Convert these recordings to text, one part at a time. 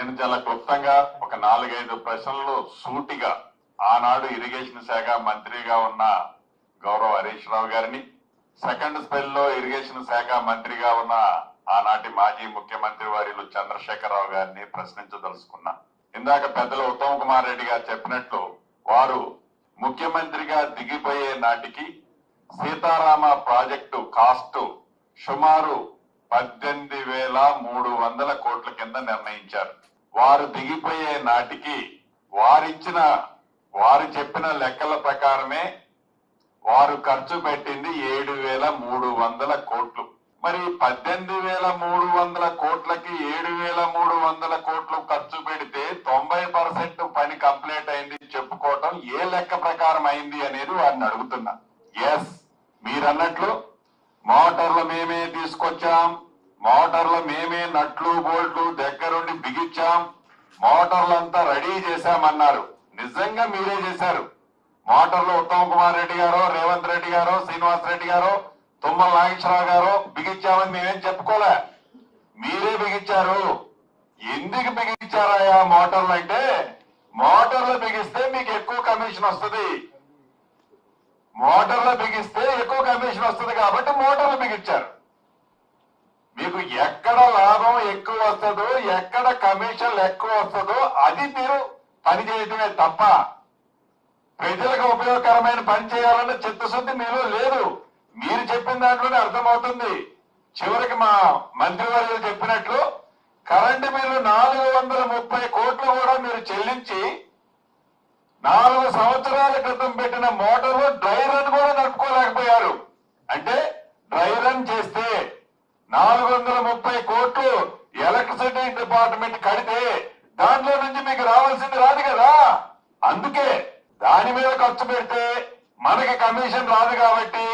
నేను చాలా క్లుప్తంగా ఒక నాలుగైదు ప్రశ్నలు సూటిగా ఆనాడు ఇరిగేషన్ శాఖ మంత్రిగా ఉన్న గౌరవ హరీష్ రావు గారిని సెకండ్ స్పెల్లో ఇరిగేషన్ శాఖ మంత్రిగా ఉన్న ఆనాటి మాజీ ముఖ్యమంత్రి వారిలు చంద్రశేఖరరావు గారిని ప్రశ్నించదలుచుకున్నా. ఇందాక పెద్దలు ఉత్తమ్ కుమార్ రెడ్డి గారు చెప్పినట్లు వారు ముఖ్యమంత్రిగా దిగిపోయే నాటికి సీతారామ ప్రాజెక్టు కాస్ట్ సుమారు పద్దెనిమిది వేల మూడు వందల కోట్ల కింద నిర్ణయించారు. వారు దిగిపోయే నాటికి వారిచ్చిన వారు చెప్పిన లెక్కల ప్రకారమే వారు ఖర్చు పెట్టింది ఏడు వేల మూడు వందల కోట్లు. మరి పద్దెనిమిది వేల మూడు వందల కోట్లకి ఏడు వేల మూడు వందల కోట్లు ఖర్చు పెడితే తొంభై పర్సెంట్ పని కంప్లీట్ అయింది చెప్పుకోవటం ఏ లెక్క ప్రకారం అయింది అనేది వారిని అడుగుతున్నా. ఎస్ మీరన్నట్లు మోటార్లు మేమే తీసుకొచ్చాం. మోటార్లు మేమే నట్లు బోల్ట్లు దగ్గరుండి బిగించాం. మోటార్లంతా రెడీ చేశామన్నారు. నిజంగా మీరే చేశారు. మోటార్లు ఉత్తమ్ కుమార్ రెడ్డి గారో రేవంత్ రెడ్డి గారో శ్రీనివాస్ రెడ్డి గారో తుమ్మల నాగేశ్వరరావు గారు బిగించామని మేమేం చెప్పుకోలే. మీరే బిగించారు. ఎందుకు బిగించారాయా మోటార్లు అంటే మోటార్లు బిగిస్తే మీకు ఎక్కువ కమిషన్ వస్తుంది. మోటార్లు బిగి కాంపిటీషన్ వస్తుంది కాబట్టి మోటార్లు బిగించారు మీకు ఎక్కడ లాభం ఎక్కువ వస్తుందో ఎక్కడ కమిషన్ ఎక్కువ వస్తుందో అది మీరు పని చేయటమే తప్ప ప్రజలకు ఉపయోగకరమైన పని చేయాలన్న చిత్తశుద్ధి మీలో లేదు. మీరు చెప్పిన దాంట్లోనే అర్థమవుతుంది. చివరికి మా మంత్రివర్యులు చెప్పినట్లు కరెంటు బిల్లు నాలుగు వందల ముప్పై కోట్లు కూడా మీరు చెల్లించి నాలుగు సంవత్సరాల క్రితం పెట్టిన మోటార్లు డ్రైవర్ రన్ కూడా నడుపుకోలేకపోయారు అంటే డ్రై రన్ చేస్తే నాలుగు వందల వరకు ఎలక్ట్రిసిటీ డిపార్ట్మెంట్ కడితే దాంట్లో నుంచి మీకు రావాల్సింది రాదు కదా. అందుకే దాని మీద ఖర్చు పెడితే మనకి కమిషన్ రాదు కాబట్టి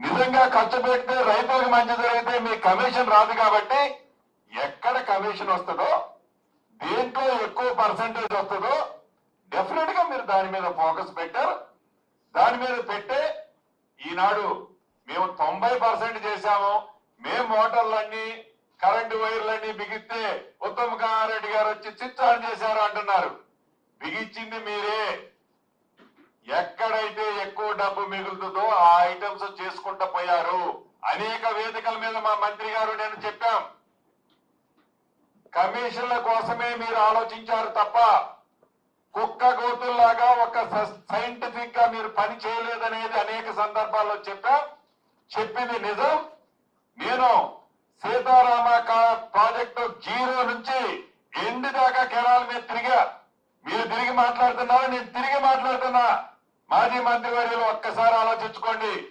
నిజంగా ఖర్చు పెడితే రైతులకు మంచి జరిగితే మీకు కమిషన్ రాదు కాబట్టి ఎక్కడ కమిషన్ వస్తుందో దేంట్లో ఎక్కువ పర్సంటేజ్ వస్తుందో డెఫినెట్గా మీరు దాని మీద ఫోకస్ పెట్టారు. దాని మీద పెట్టే ఈనాడు మేము తొంభై పర్సెంట్ చేశాము. మేము మోటార్లన్నీ కరెంటు వైర్లన్నీ బిగిస్తే ఉత్తమ్ కుమార్ రెడ్డి గారు వచ్చి స్విచ్ చేశారు అంటున్నారు. బిగించింది మీరే. ఎక్కడైతే ఎక్కువ డబ్బు మిగులుతుందో ఆ ఐటమ్స్ చేసుకుంటూ పోయారు. అనేక వేదికల మీద మా మంత్రి గారు నేను చెప్పాం. కమిషన్ల కోసమే మీరు ఆలోచించారు తప్ప కుక్క గోతుల్లాగా ఒక సైంటిఫిక్గా మీరు పని చేయలేదనేది అనేక సందర్భాల్లో చెప్పా. చెప్పింది నిజం. నేను సీతారామ ప్రాజెక్టు జీరో నుంచి ఎండు దాకా కెనాల్ మీద తిరిగా. మీరు తిరిగి మాట్లాడుతున్నారు నేను తిరిగి మాట్లాడుతున్నా. మాజీ మంత్రి వర్యులు ఒక్కసారి ఆలోచించుకోండి.